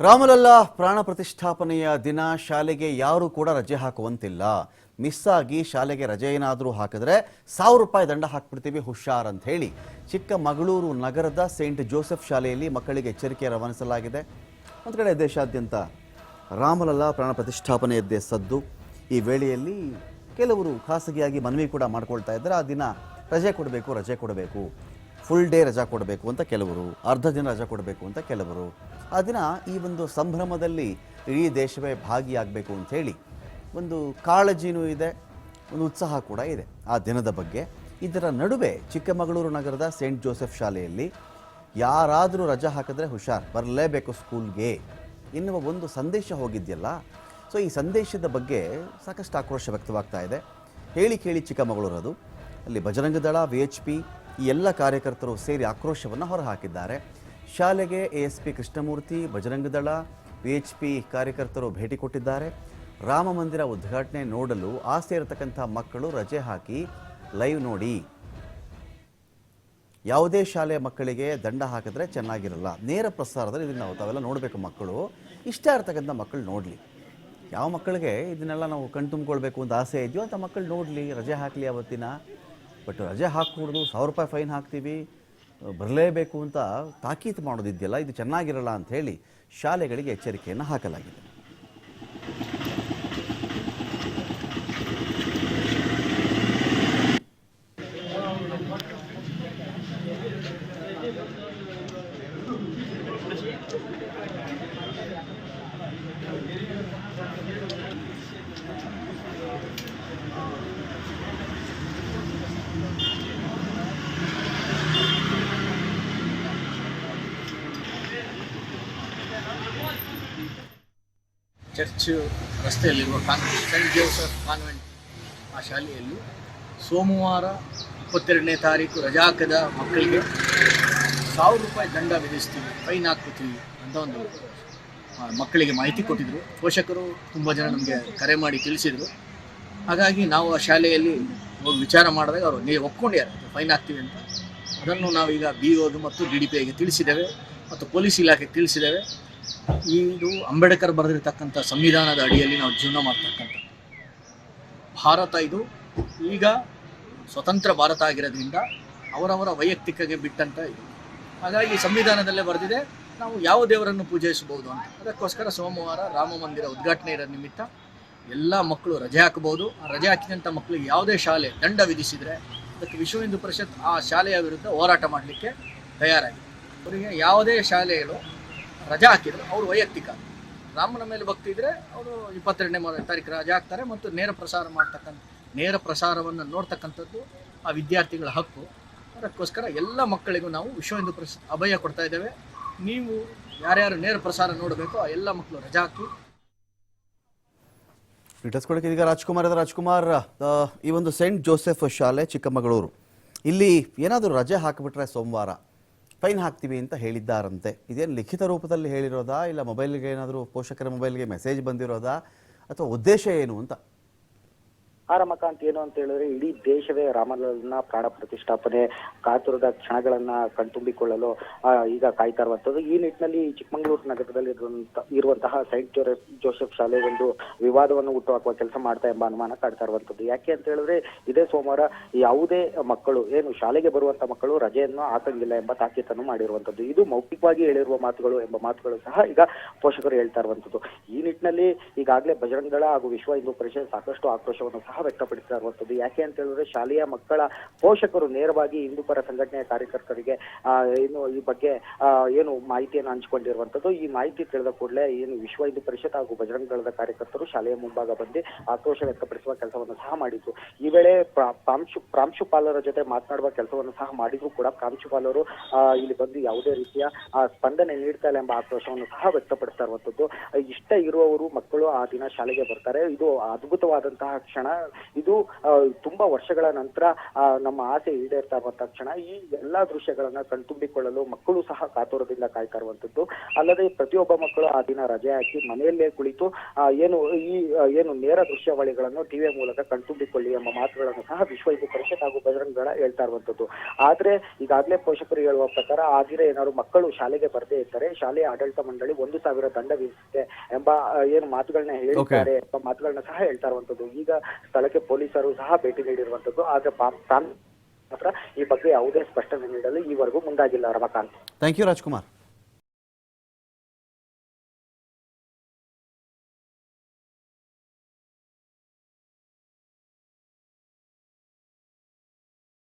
ರಾಮಲಲ್ಲಾ ಪ್ರಾಣ ಪ್ರತಿಷ್ಠಾಪನೆಯ ದಿನ ಶಾಲೆಗೆ ಯಾರೂ ಕೂಡ ರಜೆ ಹಾಕುವಂತಿಲ್ಲ. ಮಿಸ್ ಆಗಿ ಶಾಲೆಗೆ ರಜೆ ಏನಾದರೂ ಹಾಕಿದ್ರೆ ಸಾವಿರ ರೂಪಾಯಿ ದಂಡ ಹಾಕ್ಬಿಡ್ತೀವಿ, ಹುಷಾರ್ ಅಂತ ಹೇಳಿ. ಚಿಕ್ಕಮಗಳೂರು ನಗರದ ಸೇಂಟ್ ಜೋಸೆಫ್ ಶಾಲೆಯಲ್ಲಿ ಮಕ್ಕಳಿಗೆ ಎಚ್ಚರಿಕೆ ರವಾನಿಸಲಾಗಿದೆ. ಒಂದು ಕಡೆ ದೇಶಾದ್ಯಂತ ರಾಮಲಲ್ಲಾ ಪ್ರಾಣ ಪ್ರತಿಷ್ಠಾಪನೆಯದ್ದೇ ಸದ್ದು. ಈ ವೇಳೆಯಲ್ಲಿ ಕೆಲವರು ಖಾಸಗಿಯಾಗಿ ಮನವಿ ಕೂಡ ಮಾಡ್ಕೊಳ್ತಾ ಇದ್ದಾರೆ. ಆ ದಿನ ರಜೆ ಕೊಡಬೇಕು ರಜೆ ಕೊಡಬೇಕು. ಫುಲ್ ಡೇ ರಜಾ ಕೊಡಬೇಕು ಅಂತ ಕೆಲವರು, ಅರ್ಧ ದಿನ ರಜಾ ಕೊಡಬೇಕು ಅಂತ ಕೆಲವರು. ಆ ದಿನ ಈ ಒಂದು ಸಂಭ್ರಮದಲ್ಲಿ ಇಡೀ ದೇಶವೇ ಭಾಗಿಯಾಗಬೇಕು ಅಂಥೇಳಿ ಒಂದು ಕಾಳಜಿನೂ ಇದೆ, ಒಂದು ಉತ್ಸಾಹ ಕೂಡ ಇದೆ ಆ ದಿನದ ಬಗ್ಗೆ. ಇದರ ನಡುವೆ ಚಿಕ್ಕಮಗಳೂರು ನಗರದ ಸೇಂಟ್ ಜೋಸೆಫ್ ಶಾಲೆಯಲ್ಲಿ ಯಾರಾದರೂ ರಜಾ ಹಾಕಿದ್ರೆ ಹುಷಾರ್, ಬರಲೇಬೇಕು ಸ್ಕೂಲ್ಗೆ ಎನ್ನುವ ಒಂದು ಸಂದೇಶ ಹೋಗಿದೆಯಲ್ಲ, ಸೊ ಈ ಸಂದೇಶದ ಬಗ್ಗೆ ಸಾಕಷ್ಟು ಆಕ್ರೋಶ ವ್ಯಕ್ತವಾಗ್ತಾ ಇದೆ. ಹೇಳಿ ಕೇಳಿ ಚಿಕ್ಕಮಗಳೂರು ಅದು. ಅಲ್ಲಿ ಬಜರಂಗದಳ ವಿ ಎಚ್ ಪಿ ಈ ಎಲ್ಲ ಕಾರ್ಯಕರ್ತರು ಸೇರಿ ಆಕ್ರೋಶವನ್ನು ಹೊರಹಾಕಿದ್ದಾರೆ. ಶಾಲೆಗೆ S P Krishnamurthy, Bajrangdal, P H P ಕಾರ್ಯಕರ್ತರು ಭೇಟಿ ಕೊಟ್ಟಿದ್ದಾರೆ. ರಾಮ ಮಂದಿರ ಉದ್ಘಾಟನೆ ನೋಡಲು ಆಸೆ ಇರತಕ್ಕಂಥ ಮಕ್ಕಳು ರಜೆ ಹಾಕಿ ಲೈವ್ ನೋಡಿ. ಯಾವುದೇ ಶಾಲೆಯ ಮಕ್ಕಳಿಗೆ ದಂಡ ಹಾಕಿದ್ರೆ ಚೆನ್ನಾಗಿರಲ್ಲ. ನೇರ ಪ್ರಸಾರದಲ್ಲಿ ಇದನ್ನು ನಾವು ತಾವೆಲ್ಲ ನೋಡಬೇಕು ಮಕ್ಕಳು. ಇಷ್ಟ ಇರ್ತಕ್ಕಂಥ ಮಕ್ಕಳು ನೋಡಲಿ. ಯಾವ ಮಕ್ಕಳಿಗೆ ಇದನ್ನೆಲ್ಲ ನಾವು ಕಣ್ತುಂಬಿಕೊಳ್ಬೇಕು ಅಂತ ಆಸೆ ಇದೆಯೋ ಅಂತ ಮಕ್ಕಳು ನೋಡಲಿ. ರಜೆ ಹಾಕಲಿ ಆವತ್ತಿನ ಬಟ್ ರಜೆ ಹಾಕೂಡ್ದು ಸಾವಿರ ರೂಪಾಯಿ ಫೈನ್ ಹಾಕ್ತೀವಿ. ಬರಲೇಬೇಕು ಅಂತ ತಾಕೀತು ಮಾಡೋದಿದೆಯಲ್ಲ ಇದು ಚೆನ್ನಾಗಿರಲ್ಲ ಅಂತ ಹೇಳಿ ಶಾಲೆಗಳಿಗೆ ಎಚ್ಚರಿಕೆಯನ್ನು ಹಾಕಲಾಗಿದೆ. ಚರ್ಚ್ ರಸ್ತೆಯಲ್ಲಿರುವ ಕಾನ್ವೆಂಟ್ ಸೆಂಟ್ ಜೋಸೆಫ್ ಕಾನ್ವೆಂಟ್ ಆ ಶಾಲೆಯಲ್ಲಿ ಸೋಮವಾರ ಇಪ್ಪತ್ತೆರಡನೇ ತಾರೀಕು ರಜಾಕದ ಮಕ್ಕಳಿಗೆ ಸಾವಿರ ರೂಪಾಯಿ ದಂಡ ವಿಧಿಸ್ತೀವಿ, ಫೈನ್ ಹಾಕ್ಕೊತೀವಿ ಅಂತ ಒಂದು ಮಕ್ಕಳಿಗೆ ಮಾಹಿತಿ ಕೊಟ್ಟಿದ್ದರು ಪೋಷಕರು ತುಂಬ ಜನ ನಮಗೆ ಕರೆ ಮಾಡಿ ತಿಳಿಸಿದರು. ಹಾಗಾಗಿ ನಾವು ಆ ಶಾಲೆಯಲ್ಲಿ ಹೋಗಿ ವಿಚಾರ ಮಾಡಿದಾಗ ಅವರು, ನೀವು ಒಪ್ಕೊಂಡಿದ್ದಾರೆ ಫೈನ್ ಹಾಕ್ತೀವಿ ಅಂತ. ಅದನ್ನು ನಾವೀಗ ಬಿ ಓದು ಮತ್ತು ಡಿ ಡಿ ಪಿ ಐಗೆ ತಿಳಿಸಿದ್ದೇವೆ ಮತ್ತು ಪೊಲೀಸ್ ಇಲಾಖೆಗೆ ತಿಳಿಸಿದ್ದೇವೆ. ಇದು ಅಂಬೇಡ್ಕರ್ ಬರೆದಿರ್ತಕ್ಕಂಥ ಸಂವಿಧಾನದ ಅಡಿಯಲ್ಲಿ ನಾವು ಜೀವನ ಮಾಡ್ತಕ್ಕಂಥ ಭಾರತ ಇದು. ಈಗ ಸ್ವತಂತ್ರ ಭಾರತ ಆಗಿರೋದ್ರಿಂದ ಅವರವರ ವೈಯಕ್ತಿಕಗೆ ಬಿಟ್ಟಂತ ಇದು. ಹಾಗಾಗಿ ಸಂವಿಧಾನದಲ್ಲೇ ಬರೆದಿದೆ. ನಾವು ಯಾವ ದೇವರನ್ನು ಪೂಜಿಸಬಹುದು ಅಂತ. ಅದಕ್ಕೋಸ್ಕರ ಸೋಮವಾರ ರಾಮ ಮಂದಿರ ಉದ್ಘಾಟನೆ ಇರೋ ನಿಮಿತ್ತ ಎಲ್ಲ ಮಕ್ಕಳು ರಜೆ ಹಾಕಬಹುದು ಆ ರಜೆ ಹಾಕಿದಂಥ ಮಕ್ಕಳಿಗೆ ಯಾವುದೇ ಶಾಲೆ ದಂಡ ವಿಧಿಸಿದರೆ ಅದಕ್ಕೆ ವಿಶ್ವ ಹಿಂದೂ ಪರಿಷತ್ ಆ ಶಾಲೆಯ ವಿರುದ್ಧ ಹೋರಾಟ ಮಾಡಲಿಕ್ಕೆ ತಯಾರಾಗಿದೆ. ಅವರಿಗೆ ಯಾವುದೇ ಶಾಲೆಗಳು ರಜಾ ಹಾಕಿದ್ರು. ಅವರು ವೈಯಕ್ತಿಕ. ರಾಮನ ಮೇಲೆ ಭಕ್ತಿ ಇದ್ರೆ ಅವರು ಇಪ್ಪತ್ತೆರಡನೇ ತಾರೀಕು ರಜಾ ಹಾಕ್ತಾರೆ ಮತ್ತು ನೇರ ಪ್ರಸಾರ ಮಾಡ್ತಕ್ಕಂಥ ನೇರ ಪ್ರಸಾರವನ್ನು ನೋಡ್ತಕ್ಕಂಥದ್ದು ಆ ವಿದ್ಯಾರ್ಥಿಗಳ ಹಕ್ಕು. ಅದಕ್ಕೋಸ್ಕರ ಎಲ್ಲ ಮಕ್ಕಳಿಗೂ ನಾವು ವಿಶ್ವ ಹಿಂದೂ ಪ್ರಸ ಅಭಯ ಕೊಡ್ತಾ ಇದ್ದೇವೆ. ನೀವು ಯಾರ್ಯಾರು ನೇರ ಪ್ರಸಾರ ನೋಡಬೇಕು ಆ ಎಲ್ಲ ಮಕ್ಕಳು ರಜಾ ಹಾಕಿ. ಕೊಡಕ್ಕೆ ಈಗ ರಾಜ್ಕುಮಾರ್ ರಾಜ್ಕುಮಾರ್ ಈ ಒಂದು ಸೆಂಟ್ ಜೋಸೆಫ್ ಶಾಲೆ ಚಿಕ್ಕಮಗಳೂರು. ಇಲ್ಲಿ ಏನಾದರೂ ರಜೆ ಹಾಕಿಬಿಟ್ರೆ ಸೋಮವಾರ? ಫೈನ್ ಹಾಕ್ತೀವಿ ಅಂತ ಹೇಳಿದ್ದಾರಂತೆ. ಇದೇನು ಲಿಖಿತ ರೂಪದಲ್ಲಿ ಹೇಳಿರೋದಾ ಇಲ್ಲ ಮೊಬೈಲ್ಗೆ ಏನಾದರೂ ಪೋಷಕರ ಮೊಬೈಲ್ಗೆ ಮೆಸೇಜ್ ಬಂದಿರೋದಾ ಅಥವಾ ಉದ್ದೇಶ ಏನು ಅಂತ? ಆ ರಮಕಾಂತ್ ಏನು ಅಂತ ಹೇಳಿದ್ರೆ ಇಡೀ ದೇಶವೇ ರಾಮಲಲ್ಲನ ಪ್ರಾಣ ಪ್ರತಿಷ್ಠಾಪನೆ, ಕಾತುರದ ಕ್ಷಣಗಳನ್ನ ಕಣ್ತುಂಬಿಕೊಳ್ಳಲು ಈಗ ಕಾಯ್ತಾ ಇರುವಂತದ್ದು. ಈ ನಿಟ್ಟಿನಲ್ಲಿ ಚಿಕ್ಕಮಗಳೂರು ನಗರದಲ್ಲಿ ಇರುವಂತ- ಇರುವಂತಹ ಸೈಂಟ್ ಜೋಸೆಫ್ ಶಾಲೆ ಒಂದು ವಿವಾದವನ್ನು ಹುಟ್ಟುಹಾಕುವ ಕೆಲಸ ಮಾಡ್ತಾ ಎಂಬ ಅನುಮಾನ ಕಾಡ್ತಾ ಇರುವಂತದ್ದು. ಯಾಕೆ ಅಂತ ಹೇಳಿದ್ರೆ, ಇದೇ ಸೋಮವಾರ ಯಾವುದೇ ಮಕ್ಕಳು, ಏನು ಶಾಲೆಗೆ ಬರುವಂತ ಮಕ್ಕಳು ರಜೆಯನ್ನು ಹಾಕಂಗಿಲ್ಲ ಎಂಬ ತಾಕೀತನ್ನು ಮಾಡಿರುವಂತದ್ದು. ಇದು ಮೌಖಿಕವಾಗಿ ಹೇಳಿರುವ ಮಾತುಗಳು ಎಂಬ ಮಾತುಗಳು ಸಹ ಈಗ ಪೋಷಕರು ಹೇಳ್ತಾ ಇರುವಂತದ್ದು. ಈ ನಿಟ್ಟಿನಲ್ಲಿ ಈಗಾಗಲೇ ಬಜರಂಗ ದಳ ಹಾಗೂ ವಿಶ್ವ ಹಿಂದೂ ಪರಿಷತ್ ಸಾಕಷ್ಟು ಆಕ್ರೋಶವನ್ನು ಸಹ ವ್ಯಕ್ತಪಡಿಸ್ತಾ ಇರುವಂತದ್ದು ಯಾಕೆ ಅಂತ ಹೇಳಿದ್ರೆ ಶಾಲೆಯ ಮಕ್ಕಳ ಪೋಷಕರು ನೇರವಾಗಿ ಹಿಂದೂ ಪರ ಸಂಘಟನೆಯ ಕಾರ್ಯಕರ್ತರಿಗೆ ಏನು ಈ ಬಗ್ಗೆ ಏನು ಮಾಹಿತಿಯನ್ನು ಹಂಚಿಕೊಂಡಿರುವಂತದ್ದು ಈ ಮಾಹಿತಿ ತಿಳಿದ ಕೂಡಲೇ ಏನು ವಿಶ್ವ ಹಿಂದೂ ಪರಿಷತ್ ಹಾಗೂ ಬಜರಂಗ ದಳದ ಕಾರ್ಯಕರ್ತರು ಶಾಲೆಯ ಮುಂಭಾಗ ಬಂದು ಆಕ್ರೋಶ ವ್ಯಕ್ತಪಡಿಸುವ ಕೆಲಸವನ್ನು ಸಹ ಮಾಡಿದ್ರು. ಈ ವೇಳೆ ಪ್ರಾ- ಪ್ರಾಂಶು, ಪ್ರಾಂಶುಪಾಲರ ಜೊತೆ ಮಾತನಾಡುವ ಕೆಲಸವನ್ನು ಸಹ ಮಾಡಿದ್ರು ಕೂಡ. ಪ್ರಾಂಶುಪಾಲರು ಇಲ್ಲಿ ಬಂದು ಯಾವುದೇ ರೀತಿಯ ಸ್ಪಂದನೆ ನೀಡ್ತಾ ಇಲ್ಲ ಎಂಬ ಆಕ್ರೋಶವನ್ನು ಸಹ ವ್ಯಕ್ತಪಡಿಸ್ತಾ ಇರುವಂತದ್ದು ಇಷ್ಟ ಇರುವವರು ಮಕ್ಕಳು ಆ ದಿನ ಶಾಲೆಗೆ ಬರ್ತಾರೆ. ಇದು ಅದ್ಭುತವಾದಂತಹ ಕ್ಷಣ. ಇದು ತುಂಬಾ ವರ್ಷಗಳ ನಂತರ ನಮ್ಮ ಆಸೆ ಈಡೇರ್ತಾ ಬಂದ ತಕ್ಷಣ ಈ ಎಲ್ಲಾ ದೃಶ್ಯಗಳನ್ನ ಕಣ್ತುಂಬಿಕೊಳ್ಳಲು ಮಕ್ಕಳು ಸಹ ಕಾತುರದಿಂದ ಕಾಯ್ತಾ ಇರುವಂತದ್ದು ಅಲ್ಲದೆ ಪ್ರತಿಯೊಬ್ಬ ಮಕ್ಕಳು ಆ ದಿನ ರಜೆ ಹಾಕಿ ಮನೆಯಲ್ಲೇ ಕುಳಿತು ಏನು ಈ ಏನು ನೇರ ದೃಶ್ಯಾವಳಿಗಳನ್ನು ಟಿವಿಯ ಮೂಲಕ ಕಣ್ತುಂಬಿಕೊಳ್ಳಿ ಎಂಬ ಮಾತುಗಳನ್ನು ಸಹ ವಿಶ್ವ ಹಿಂದೂ ಪರಿಷತ್ ಹಾಗೂ ಬಜರಂಗ ದಳ ಹೇಳ್ತಾ ಇರುವಂತದ್ದು ಆದ್ರೆ ಈಗಾಗಲೇ ಪೋಷಕರು ಹೇಳುವ ಪ್ರಕಾರ ಆ ದಿನ ಏನಾದ್ರು ಮಕ್ಕಳು ಶಾಲೆಗೆ ಬರದೇ ಇದ್ದರೆ ಶಾಲೆಯ ಆಡಳಿತ ಮಂಡಳಿ ಒಂದು ಸಾವಿರ ದಂಡ ವಿಧಿಸುತ್ತೆ ಎಂಬ ಏನು ಮಾತುಗಳನ್ನ ಹೇಳಿದ್ದಾರೆ ಎಂಬ ಮಾತುಗಳನ್ನ ಸಹ ಹೇಳ್ತಾ ಇರುವಂತದ್ದು ಈಗ ಸ್ಥಳಕ್ಕೆ ಪೊಲೀಸರು ಸಹ ಭೇಟಿ ನೀಡಿರುವಂತದ್ದು. ಆದ್ರೆ ಮಾತ್ರ ಈ ಬಗ್ಗೆ ಯಾವುದೇ ಸ್ಪಷ್ಟನೆ ನೀಡಲು ಈವರೆಗೂ ಮುಂದಾಗಿಲ್ಲ, ರಮಕಾಂತ್. Thank you Rajkumar.